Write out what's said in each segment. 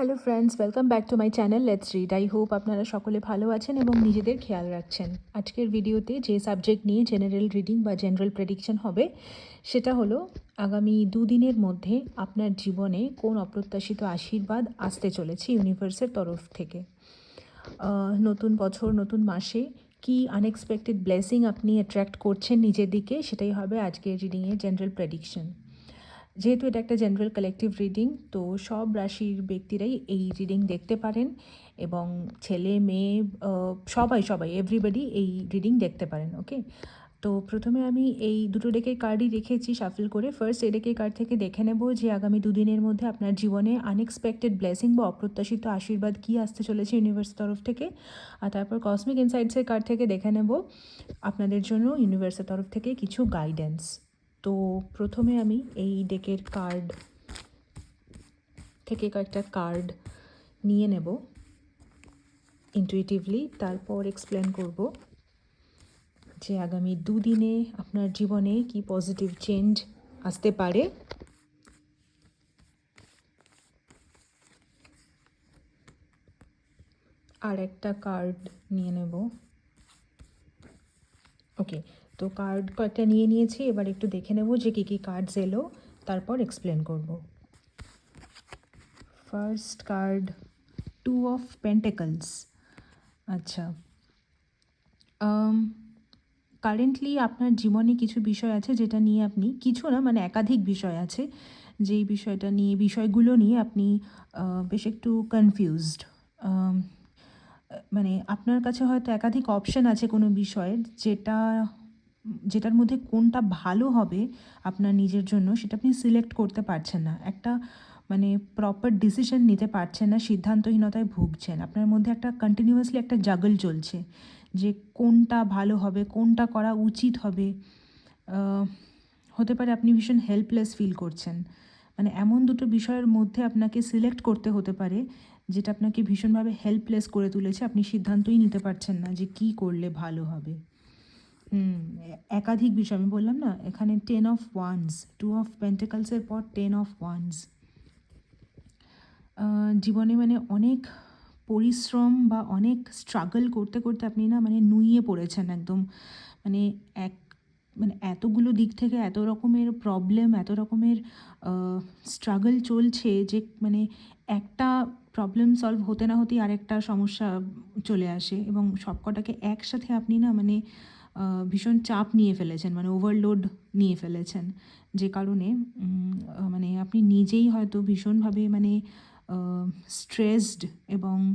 Hello friends welcome back to my channel let's read I hope আপনারা সকলে ভালো আছেন এবং নিজেদের খেয়াল রাখছেন। আজকের ভিডিওতে যে সাবজেক্ট নিয়ে জেনারেল রিডিং বা জেনারেল প্রেডিকশন হবে, সেটা হলো আগামী দুদিনের মধ্যে আপনার জীবনে কোন অপ্রত্যাশিত আশীর্বাদ আসতে চলেছে ইউনিভার্সের তরফ থেকে। নতুন বছর, নতুন মাসে কি আনএক্সপেক্টেড ব্লেসিং আপনি অ্যাট্রাক্ট করছেন নিজের দিকে? সেটাই হবে আজকের রিডিংয়ের জেনারেল প্রেডিকশন যেহেতু এটা একটা জেনারেল কালেকটিভ রিডিং তো সব রাশির ব্যক্তিরাই এই রিডিং দেখতে পারেন এবং ছেলে, মেয়ে সবাই সবাই এভরিবডি এই রিডিং দেখতে পারেন ওকে তো প্রথমে আমি এই দুটো ডেকের কার্ডই রেখেছি শাফল করে। ফার্স্ট এই ডেকের কার্ড থেকে দেখে নেব যে আগামী দুদিনের মধ্যে আপনার জীবনে আনএক্সপেক্টেড ব্লেসিং বা অপ্রত্যাশিত আশীর্বাদ কী আসতে চলেছে ইউনিভার্স তরফ থেকে। আর তারপর কসমিক ইনসাইটসের কার্ড থেকে দেখে নেব। আপনাদের জন্য ইউনিভার্সের তরফ থেকে কিছু গাইডেন্স তো প্রথমে আমি এই ডেকের কার্ড থেকে কয়েকটা কার্ড নিয়ে নেব ইন্টুইটিভলি তারপর এক্সপ্লেন করব যে আগামী দুদিনে আপনার জীবনে কি পজিটিভ চেঞ্জ আসতে পারে। আর একটা কার্ড নিয়ে নেব। ওকে তো কার্ড কয়েকটা নিয়ে নিয়েছি, এবার একটু দেখে নেব যে কী কী কার্ডস এলো, তারপর এক্সপ্লেন করব। First card two of pentacles আচ্ছা কারেন্টলি আপনার জীবনে কিছু বিষয় আছে যেটা নিয়ে আপনি, কিছু না মানে একাধিক বিষয় আছে, যেই বিষয়টা নিয়ে, বিষয়গুলো নিয়ে আপনি বেশ একটু কনফিউজড মানে আপনার কাছে হয়তো একাধিক অপশন আছে কোনো বিষয়ের, যেটা যেটার মধ্যে কোনটা ভালো হবে আপনার নিজের জন্য, সেটা আপনি সিলেক্ট করতে পারছেন না। একটা মানে প্রপার ডিসিশন নিতে পারছেন না, সিদ্ধান্তহীনতায় ভুগছেন। আপনার মধ্যে একটা কন্টিনিউয়াসলি একটা জাগল চলছে যে কোনটা ভালো হবে, কোনটা করা উচিত হবে। হতে পারে আপনি ভীষণ হেল্পলেস ফিল করছেন। মানে এমন দুটো বিষয়ের মধ্যে আপনাকে সিলেক্ট করতে হতে পারে যেটা আপনাকে ভীষণভাবে হেল্পলেস করে তুলেছে। আপনি সিদ্ধান্তই নিতে পারছেন না যে কী করলে ভালো হবে। একাধিক বিষয়, আমি বললাম না, এখানে ten of wands two of পেন্টিকালসের পর টেন অফ ওয়ান্স জীবনে মানে অনেক পরিশ্রম বা অনেক স্ট্রাগল করতে করতে আপনি না মানে নুইয়ে পড়েছেন একদম। মানে এক মানে এতগুলো দিক থেকে এত রকমের প্রবলেম এত রকমের স্ট্রাগল চলছে যে মানে একটা প্রবলেম সলভ হতে না হতেই আরেকটা সমস্যা চলে আসে এবং সবকটাকে একসাথে আপনি না মানে ভীষণ চাপ নিয়ে ফেলেছেন মানে ওভারলোড নিয়ে ফেলেছেন। যে কারণে মানে আপনি নিজেই হয়তো ভীষণভাবে মানে স্ট্রেসড এবং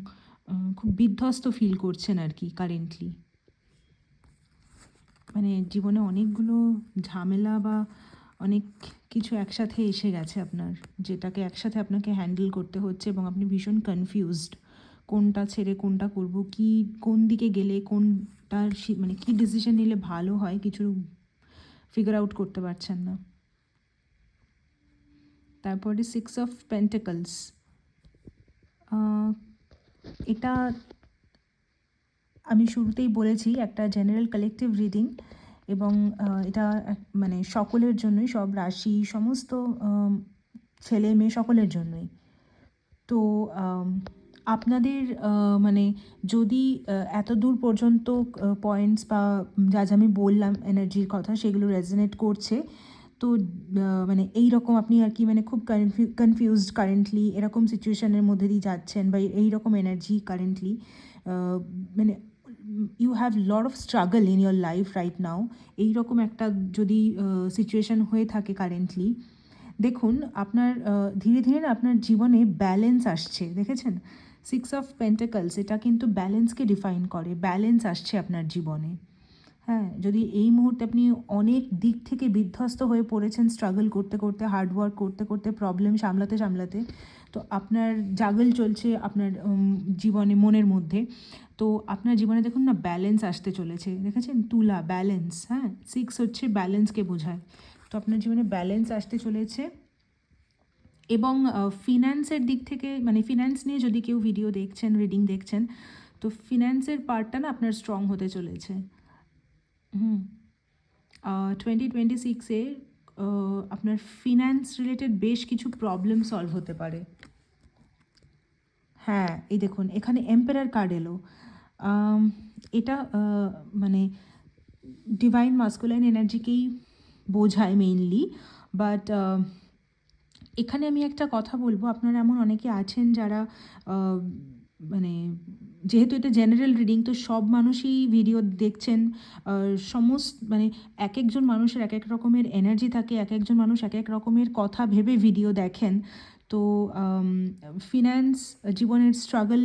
খুব বিধ্বস্ত ফিল করছেন আর কি কারেন্টলি মানে জীবনে অনেকগুলো ঝামেলা বা অনেক কিছু একসাথে এসে গেছে আপনার, যেটাকে একসাথে আপনাকে হ্যান্ডেল করতে হচ্ছে এবং আপনি ভীষণ কনফিউজড কোনটা ছেড়ে কোনটা করব, কি, কোন দিকে গেলে কোনটার সি- মানে কি ডিসিশন নিলে ভালো হয় কিছু ফিগার আউট করতে পারছেন না। তারপরে সিক্স অফ পেন্টেকলস এটা আমি শুরুতেই বলেছি, একটা জেনারেল কালেকটিভ রিডিং এবং এটা মানে সকলের জন্যই, সব রাশি, সমস্ত ছেলে মেয়ে সকলের জন্যই। তো আপনাদের মানে যদি এত দূর পর্যন্ত পয়েন্টস বা যা যা আমি বললাম এনার্জির কথা, সেগুলো রেজনেট করছে, তো মানে এই রকম আপনি আর কি মানে খুব কনফিউজড কারেন্টলি এরকম সিচুয়েশানের মধ্যে দিয়ে যাচ্ছেন বা এই রকম এনার্জি কারেন্টলি মানে you have lot of struggle in your life right now এইরকম একটা যদি সিচুয়েশন হয়ে থাকে কারেন্টলি দেখুন, আপনার ধীরে ধীরে আপনার জীবনে ব্যালেন্স আসছে, দেখেছেন? সিক্স অফ পেন্টাকলস এটা কিন্তু ব্যালেন্সকে ডিফাইন করে ব্যালেন্স আসছে আপনার জীবনে। হ্যাঁ যদি এই মুহূর্তে আপনি অনেক দিক থেকে বিধ্বস্ত হয়ে পড়েছেন স্ট্রাগল করতে করতে হার্ডওয়ার্ক করতে করতে প্রবলেম সামলাতে সামলাতে, তো আপনার জাগল চলছে আপনার জীবনে, মনের মধ্যে। তো আপনার জীবনে দেখুন না ব্যালেন্স আসতে চলেছে। দেখেছেন? তুলা ব্যালেন্স হ্যাঁ? সিক্স হচ্ছে ব্যালেন্সকে বোঝায়। তো আপনার জীবনে ব্যালেন্স আসতে চলেছে। এবং ফিন্যান্সের দিক থেকে মানে ফিন্যান্স নিয়ে যদি কেউ ভিডিও দেখছেন রিডিং দেখছেন, তো ফিন্যান্সের পার্টটা না আপনার স্ট্রং হতে চলেছে। হুম। টোয়েন্টি টোয়েন্টি সিক্সে আপনার ফিন্যান্স রিলেটেড বেশ কিছু প্রবলেম সলভ হতে পারে। হ্যাঁ এই দেখুন, এখানে এম্পেরার কার্ড এলো। এটা মানে ডিভাইন মাস্কুলাইন এনার্জিকেই বোঝায় মেইনলি বাট এখানে আমি একটা কথা বলব, আপনারা এমন অনেকে আছেন যারা মানে যেহেতু এটা জেনারেল রিডিং তো সব মানুষই ভিডিও দেখছেন সমস্ত মানে এক একজন মানুষের এক এক রকমের এনার্জি থাকে এক একজন মানুষ এক এক রকমের কথা ভেবে ভিডিও দেখেন। তো ফিন্যান্স জীবনের স্ট্রাগল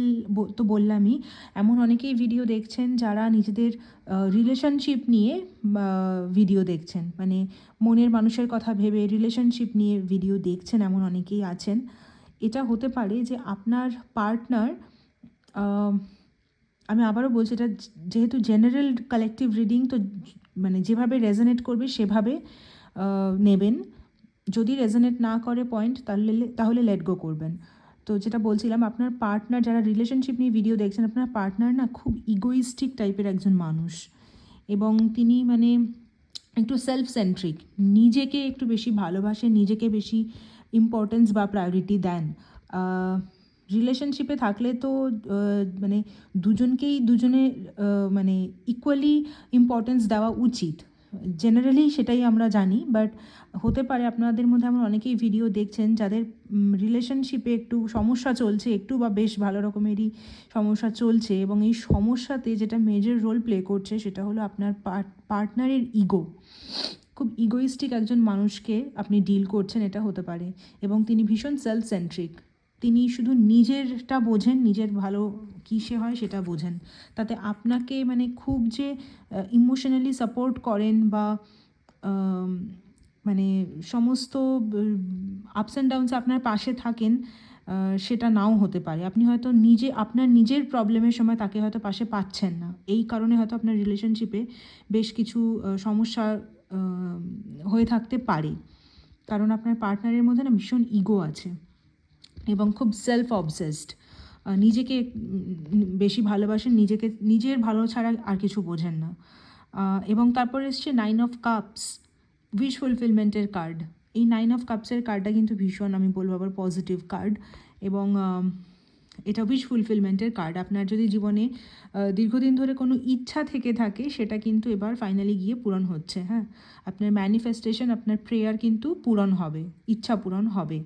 তো বললামই। এমন অনেকেই ভিডিও দেখছেন যারা নিজেদের রিলেশনশিপ নিয়ে ভিডিও দেখছেন। মানে মনের মানুষের কথা ভেবে রিলেশনশিপ নিয়ে ভিডিও দেখছেন এমন অনেকেই আছেন। এটা হতে পারে যে আপনার পার্টনার আমি আবারও বলছি, এটা যেহেতু জেনারেল কালেকটিভ রিডিং তো মানে যেভাবে রেজনেট করবে, সেভাবে নেবেন। যদি রেজনেট না করে পয়েন্ট তাহলে তাহলে লেট গো করবেন। তো যেটা বলছিলাম, আপনার পার্টনার যারা রিলেশনশিপ নিয়ে ভিডিও দেখছেন, আপনার পার্টনার না খুব ইগোইস্টিক টাইপের একজন মানুষ। এবং তিনি মানে একটু সেলফ সেন্ট্রিক নিজেকে একটু বেশি ভালোবাসে, নিজেকে বেশি ইম্পর্টেন্স বা প্রায়োরিটি দেন। রিলেশনশিপে থাকলে তো মানে দুজনকেই দুজনে মানে ইকুয়ালি ইম্পর্টেন্স দেওয়া উচিত। জেনারেলি সেটাই আমরা জানি বাট হতে পারে আপনাদের মধ্যে এমন অনেকেই ভিডিও দেখছেন যাদের রিলেশনশিপে একটু সমস্যা চলছে, একটু বা বেশ ভালো রকমেরই সমস্যা চলছে এবং এই সমস্যাতে যেটা মেজর রোল প্লে করছে সেটা হলো আপনার পার্টনারের ইগো খুব ইগোইস্টিক একজন মানুষকে আপনি ডিল করছেন, এটা হতে পারে এবং তিনি ভীষণ সেলফ সেন্ট্রিক তিনি শুধু নিজেরটা বোঝেন, নিজের ভালো কিসে হয় সেটা বোঝেন। তাতে আপনাকে মানে খুব যে ইমোশনালি সাপোর্ট করেন বা মানে সমস্ত আপস অ্যান্ড ডাউনস আপনার পাশে থাকেন সেটা নাও হতে পারে। আপনি হয়তো নিজে, আপনার নিজের প্রবলেমের সময় তাকে হয়তো পাশে পাচ্ছেন না। এই কারণে হয়তো আপনার রিলেশনশিপে বেশ কিছু সমস্যা হয়ে থাকতে পারে। কারণ আপনার পার্টনারের মধ্যে না ভীষণ ইগো আছে এবং খুব সেলফ অবসেসড নিজেকে বেশি ভালোবাসেন, নিজেকে, নিজের ভালো ছাড়া আর কিছু বোঝেন না। এবং তারপর এসছে নাইন অফ কাপস উইশ ফুলফিলমেন্টের কার্ড এই নাইন অফ কাপসের কার্ডটা কিন্তু ভীষণ, আমি বলব আবার পজিটিভ কার্ড এবং এটা উইশ ফুলফিলমেন্টের কার্ড আপনার যদি জীবনে দীর্ঘদিন ধরে কোনো ইচ্ছা থেকে থাকে, সেটা কিন্তু এবার ফাইনালি গিয়ে পূরণ হচ্ছে হ্যাঁ? আপনার ম্যানিফেস্টেশন আপনার প্রেয়ার কিন্তু পূরণ হবে, ইচ্ছা পূরণ হবে।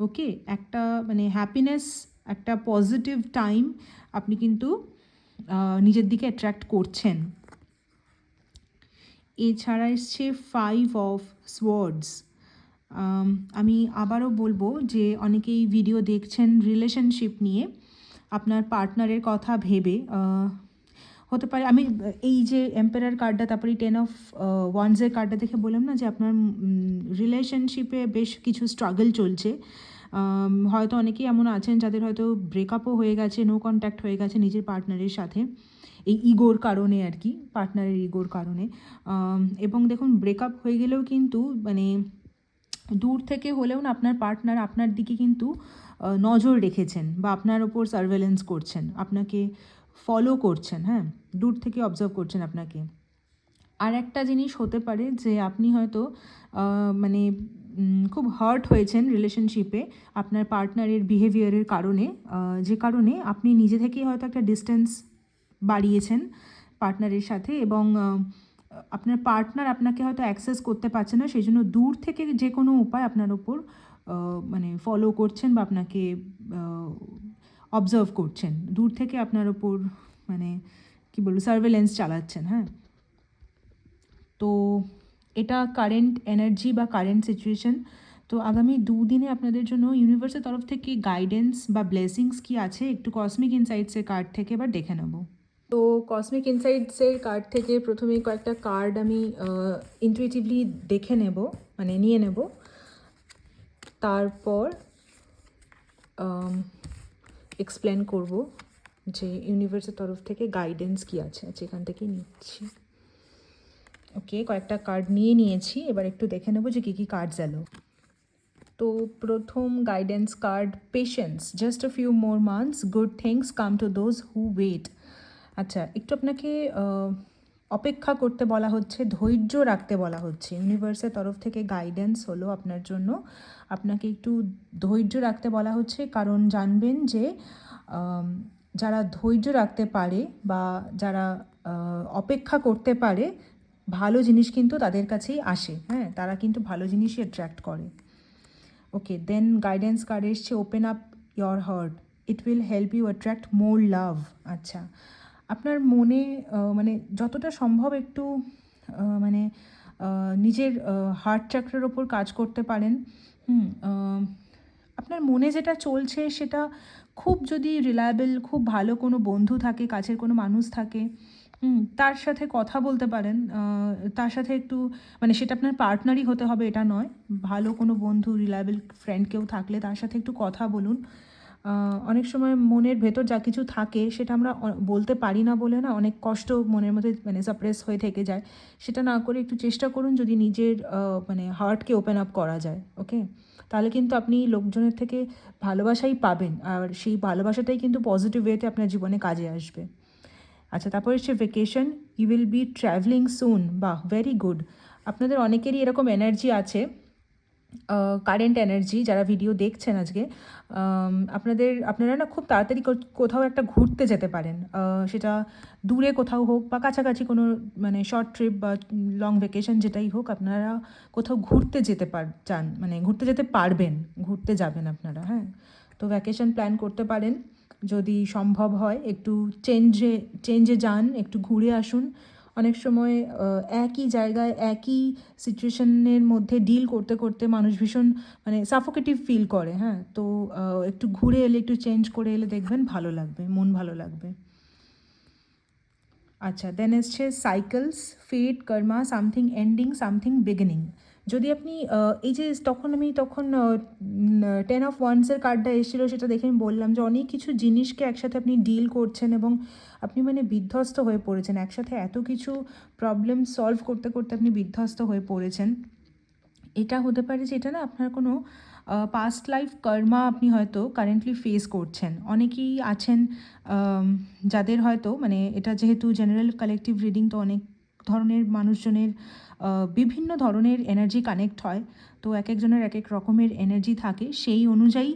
ওকে একটা মানে হ্যাপিনেস একটা পজিটিভ টাইম আপনি কিন্তু নিজের দিকে অ্যাট্রাক্ট করছেন। এছাড়া এসছে ফাইভ অফ সোয়ার্ডস আমি আবারও বলব যে অনেকেই ভিডিও দেখছেন রিলেশনশিপ নিয়ে, আপনার পার্টনারের কথা ভেবে হতে পারে, আমি এই যে এম্পায়ার কার্ডটা তারপরে টেন অফ ওয়ান্সের কার্ডটা দেখে বললাম না যে আপনার রিলেশনশিপে বেশ কিছু স্ট্রাগল চলছে। হয়তো অনেকেই এমন আছেন যাদের হয়তো ব্রেকআপও হয়ে গেছে নো কন্ট্যাক্ট হয়ে গেছে নিজের পার্টনারের সাথে। এই ইগোর কারণে আর কি পার্টনারের ইগোর কারণে। এবং দেখুন ব্রেকআপ হয়ে গেলেও কিন্তু মানে দূর থেকে হলেও না আপনার পার্টনার আপনার দিকে কিন্তু নজর রেখেছেন বা আপনার ওপর সার্ভেলেন্স করছেন, আপনাকে ফলো করছেন হ্যাঁ? দূর থেকে অবজার্ভ করছেন আপনাকে। আর একটা জিনিস হতে পারে যে আপনি হয়তো মানে খুব হার্ট হয়েছেন রিলেশনশিপে আপনার পার্টনারের বিহেভিয়ারের কারণে। যে কারণে আপনি নিজে থেকেই হয়তো একটা ডিস্টেন্স বাড়িয়েছেন পার্টনারের সাথে এবং আপনার পার্টনার আপনাকে হয়তো অ্যাক্সেস করতে পারছে না, সেই জন্য দূর থেকে যে কোনো উপায় আপনার ওপর মানে ফলো করছেন বা আপনাকে অবজার্ভ করছেন। দূর থেকে আপনার ওপর মানে কী বলব সার্ভেলেন্স চালাচ্ছেন হ্যাঁ। তো এটা কারেন্ট এনার্জি বা কারেন্ট সিচুয়েশন তো আগামী দুদিনে আপনাদের জন্য ইউনিভার্সের তরফ থেকে গাইডেন্স বা ব্লেসিংস কি আছে? একটু কসমিক ইনসাইটসের কার্ড থেকে এবার দেখে নেব। তো কসমিক ইনসাইটসের কার্ড থেকে প্রথমে কয়েকটা কার্ড আমি ইনটুইটিভলি দেখে নেব মানে নিয়ে নেব। তারপর এক্সপ্লেন করব যে ইউনিভার্সের তরফ থেকে গাইডেন্স কি আছে। আচ্ছা এখান থেকে নিচ্ছি। ওকে, কয়েকটা কার্ড নিয়ে নিয়েছি। এবার একটু দেখে নেব যে কী কী কার্ডস এলো তো প্রথম guidance card patience just a few more months good things come to those who wait আচ্ছা একটু আপনাকে অপেক্ষা করতে বলা হচ্ছে, ধৈর্য রাখতে বলা হচ্ছে। ইউনিভার্সের তরফ থেকে গাইডেন্স হলো আপনার জন্য। আপনাকে একটু ধৈর্য রাখতে বলা হচ্ছে, কারণ জানবেন যে যারা ধৈর্য রাখতে পারে বা যারা অপেক্ষা করতে পারে ভালো জিনিস কিন্তু তাদের কাছেই আসে হ্যাঁ তারা কিন্তু ভালো জিনিসই অ্যাট্রাক্ট করে। ওকে দেন গাইডেন্স কার্ড এসছে open up your heart it will help you attract more love আচ্ছা। আপনার মনে মানে যতটা সম্ভব একটু মানে নিজের হার্ট চাকরের ওপর কাজ করতে পারেন, হুম আপনার মনে যেটা চলছে সেটা খুব যদি রিলায়েবল খুব ভালো কোনো বন্ধু থাকে, কাছের কোনো মানুষ থাকে তার সাথে কথা বলতে পারেন তার সাথে একটু মানে সেটা আপনার পার্টনারই হতে হবে, এটা নয়। ভালো কোনো বন্ধু রিলায়েবল ফ্রেন্ড কেউ থাকলে তার সাথে একটু কথা বলুন। অনেক সময় মনের ভেতর যা কিছু থাকে, সেটা আমরা বলতে পারি না বলে না, অনেক কষ্ট মনের মধ্যে মানে সাপ্রেস হয়ে থেকে যায়। সেটা না করে একটু চেষ্টা করুন যদি নিজের মানে হার্টকে ওপেন আপ করা যায় ওকে তাহলে কিন্তু আপনি লোকজনের থেকে ভালোবাসাই পাবেন, আর সেই ভালোবাসাটাই কিন্তু পজিটিভ ওয়েতে আপনার জীবনে কাজে আসবে। আচ্ছা তারপর হচ্ছে vacation you will be traveling soon বাহ ভেরি গুড আপনাদের অনেকেরই এরকম এনার্জি আছে কারেন্ট এনার্জি যারা ভিডিও দেখছেন আজকে আপনাদের, আপনারা না খুব তাড়াতাড়ি কোথাও একটা ঘুরতে যেতে পারেন। সেটা দূরে কোথাও হোক বা কাছাকাছি কোনো মানে শর্ট ট্রিপ বা লং ভেকেশন যেটাই হোক, আপনারা কোথাও ঘুরতে যেতে পার, চান মানে ঘুরতে যেতে পারবেন, ঘুরতে যাবেন আপনারা হ্যাঁ। তো ভ্যাকেশন প্ল্যান করতে পারেন। যদি সম্ভব হয়, একটু চেঞ্জে চেঞ্জে যান, একটু ঘুরে আসুন। অনেক সময় একই জায়গায়, একই সিচুয়েশনের মধ্যে ডিল করতে করতে মানুষ ভীষণ মানে সাফোকেটিভ ফিল করে হ্যাঁ? তো একটু ঘুরে এলে, একটু চেঞ্জ করে এলে দেখবেন ভালো লাগবে, মন ভালো লাগবে। আচ্ছা দেন এসছে cycles fate karma something ending something beginning যদি আপনি এই যে তখন আমি তখন টেন অফ ওয়ান্সের কার্ডটা এসেছিল সেটা দেখে আমি বললাম যে অনেক কিছু জিনিসকে একসাথে আপনি ডিল করছেন এবং আপনি মানে বিধ্বস্ত হয়ে পড়েছেন। একসাথে এত কিছু প্রবলেম সলভ করতে করতে আপনি বিধ্বস্ত হয়ে পড়েছেন। এটা হতে পারে যে এটা না আপনার কোনো পাস্ট লাইফ কর্মা আপনি হয়তো কারেন্টলি ফেস করছেন। অনেকেই আছেন যাদের হয়তো মানে এটা যেহেতু জেনারেল কালেকটিভ রিডিং তো অনেক ধরনের মানুষজনের বিভিন্ন ধরনের এনার্জি কানেক্ট হয়। তো এক একজনের এক এক রকমের এনার্জি থাকে। সেই অনুযায়ী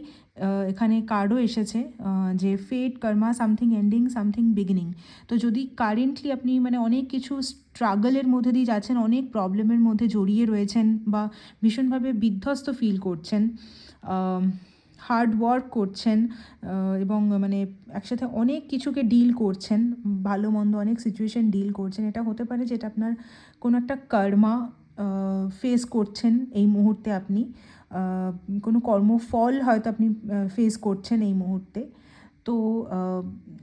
এখানে কার্ডও এসেছে যে fate karma something ending something beginning তো যদি কারেন্টলি আপনি মানে অনেক কিছু স্ট্রাগলের মধ্যে দিয়ে যাচ্ছেন, অনেক প্রবলেমের মধ্যে জড়িয়ে রয়েছেন বা ভীষণভাবে বিধ্বস্ত ফিল করছেন হার্ড ওয়ার্ক করছেন এবং মানে একসাথে অনেক কিছুকে ডিল করছেন, ভালো মন্দ অনেক সিচুয়েশন ডিল করছেন। এটা হতে পারে যেটা আপনার কোনো একটা কর্মা ফেস করছেন এই মুহূর্তে আপনি কোনো কর্মফল হয়তো আপনি ফেস করছেন এই মুহূর্তে। তো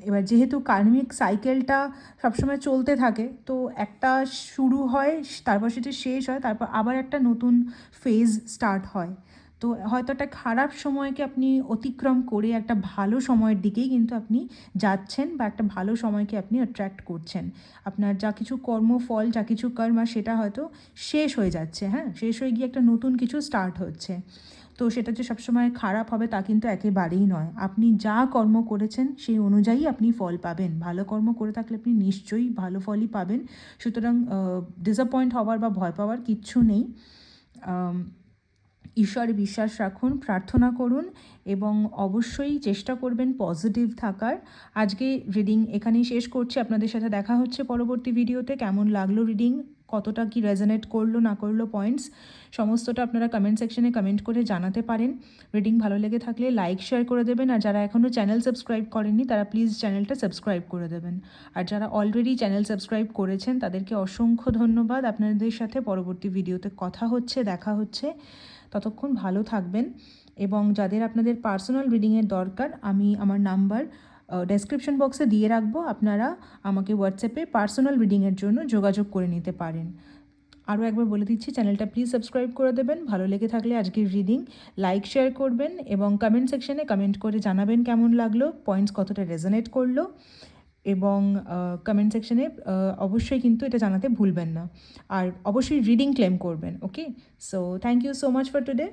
এবার যেহেতু কার্মিক সাইকেলটা সবসময় চলতে থাকে, তো একটা শুরু হয়, তারপর সেটা শেষ হয়, তারপর আবার একটা নতুন ফেজ স্টার্ট হয়। তো হয়তো একটা খারাপ সময়কে আপনি অতিক্রম করে একটা ভালো সময়ের দিকেই কিন্তু আপনি যাচ্ছেন বা একটা ভালো সময়কে আপনি অ্যাট্রাক্ট করছেন। আপনার যা কিছু কর্মফল, যা কিছু কর্মা, সেটা হয়তো শেষ হয়ে যাচ্ছে হ্যাঁ? শেষ হয়ে গিয়ে একটা নতুন কিছু স্টার্ট হচ্ছে। তো সেটা যে সবসময় খারাপ হবে তা কিন্তু একেবারেই নয়। আপনি যা কর্ম করেছেন, সেই অনুযায়ী আপনি ফল পাবেন। ভালো কর্ম করে থাকলে আপনি নিশ্চয়ই ভালো ফলই পাবেন। সুতরাং ডিসঅ্যাপয়েন্ট হওয়ার বা ভয় পাওয়ার কিচ্ছু নেই। ঈশ্বরে বিশ্বাস রাখুন, প্রার্থনা করুন এবং অবশ্যই চেষ্টা করবেন পজিটিভ থাকার। আজকে রিডিং এখানেই শেষ করছি। আপনাদের সাথে দেখা হচ্ছে পরবর্তী ভিডিওতে কেমন লাগল রিডিং কতটা কি রেজনেট করল, না করল পয়েন্টস সমস্তটা আপনারা কমেন্ট সেকশনে কমেন্ট করে জানাতে পারেন। রিডিং ভালো লেগে থাকলে লাইক শেয়ার করে দেবেন। আর যারা এখনও চ্যানেল সাবস্ক্রাইব করেননি, তারা প্লিজ চ্যানেলটা সাবস্ক্রাইব করে দেবেন। আর যারা অলরেডি চ্যানেল সাবস্ক্রাইব করেছেন, তাদেরকে অসংখ্য ধন্যবাদ। আপনাদের সাথে পরবর্তী ভিডিওতে কথা হচ্ছে, দেখা হচ্ছে। ততক্ষণ ভালো থাকবেন এবং যাদের আপনাদের পার্সোনাল রিডিংয়ের দরকার, আমি আমার নাম্বার ডেসক্রিপশন বক্সে দিয়ে রাখব। আপনারা আমাকে হোয়াটসঅ্যাপে পার্সোনাল রিডিংয়ের জন্য যোগাযোগ করে নিতে পারেন। আরও একবার বলে দিচ্ছি, চ্যানেলটা প্লিজ সাবস্ক্রাইব করে দেবেন। ভালো লেগে থাকলে আজকের রিডিং লাইক শেয়ার করবেন এবং কমেন্ট সেকশনে কমেন্ট করে জানাবেন কেমন লাগল পয়েন্টস কতটা রেজনেট করল। এবং কমেন্ট সেকশনে অবশ্যই কিন্তু এটা জানাতে ভুলবেন না। আর অবশ্যই রিডিং ক্লেম করবেন okay so thank you so much for today